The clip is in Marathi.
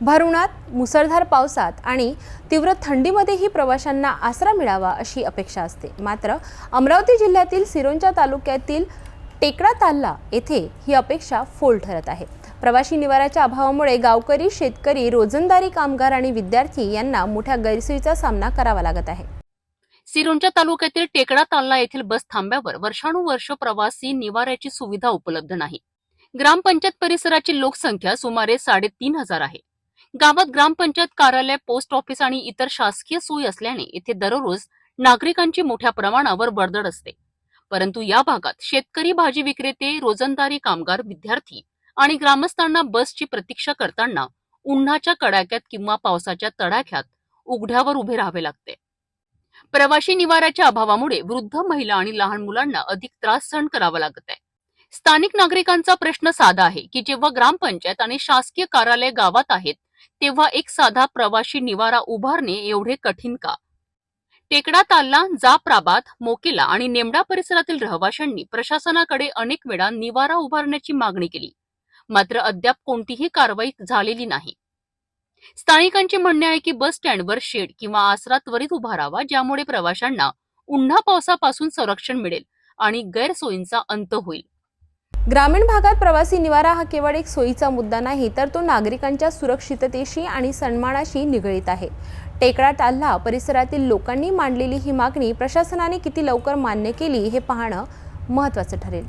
भरुणात मुसळधार पावसात आणि तीव्र थंडीमध्येही प्रवाशांना आसरा मिळावा अशी अपेक्षा असते. मात्र अमरावती जिल्ह्यातील सिरोंचा तालुक्यातील टेकडा ताल्ला येथे ही अपेक्षा फोल ठरत आहे. प्रवासी निवाराच्या अभावामुळे गावकरी शेतकरी रोजंदारी कामगार आणि विद्यार्थी यांना मोठ्या गैरसोयीचा सामना करावा लागत आहे. सिरोंच्या तालुक्यातील टेकडा ताल्ला येथील बस थांब्यावर वर्षानुवर्ष प्रवासी निवाऱ्याची सुविधा उपलब्ध नाही. ग्रामपंचायत परिसराची लोकसंख्या सुमारे साडेतीन हजार आहे. गावात ग्रामपंचायत कार्यालय पोस्ट ऑफिस आणि इतर शासकीय सोयी असल्याने येथे दररोज नागरिकांची मोठ्या प्रमाणावर वर्दळ असते. परंतु या भागात शेतकरी भाजी विक्रेते रोजंदारी कामगार विद्यार्थी आणि ग्रामस्थांना बसची प्रतीक्षा करताना उन्हाच्या कडाक्यात किंवा पावसाच्या तडाख्यात उघड्यावर उभे राहावे लागते. प्रवाशी निवाऱ्याच्या अभावामुळे वृद्ध महिला आणि लहान मुलांना अधिक त्रास सहन करावा लागत आहे. स्थानिक नागरिकांचा प्रश्न साधा आहे की जेव्हा ग्रामपंचायत आणि शासकीय कार्यालय गावात आहेत तेव्हा एक साधा प्रवाशी निवारा उभारणे एवढे कठीण का? टेकडा ताल्ला जाप्राबाद मोकेला आणि नेमडा परिसरातील रहिवाशांनी प्रशासनाकडे अनेक वेळा निवारा उभारण्याची मागणी केली. मात्र अद्याप कोणतीही कारवाई झालेली नाही. स्थानिकांचे म्हणणे आहे की बस स्टँडवर शेड किंवा आसरा त्वरित उभारावा ज्यामुळे प्रवाशांना उन्हा पावसापासून संरक्षण मिळेल आणि गैरसोयींचा अंत होईल. ग्रामीण भागात प्रवासी निवारा हा केवळ एक सोयीचा मुद्दा नाही तर तो नागरिकांच्या सुरक्षिततेशी आणि सन्मानाशी निगडीत आहे. टेकडा टाल्हा परिसरातील लोकांनी मांडलेली ही मागणी प्रशासनाने किती लवकर मान्य केली हे पाहणं महत्त्वाचं ठरेल.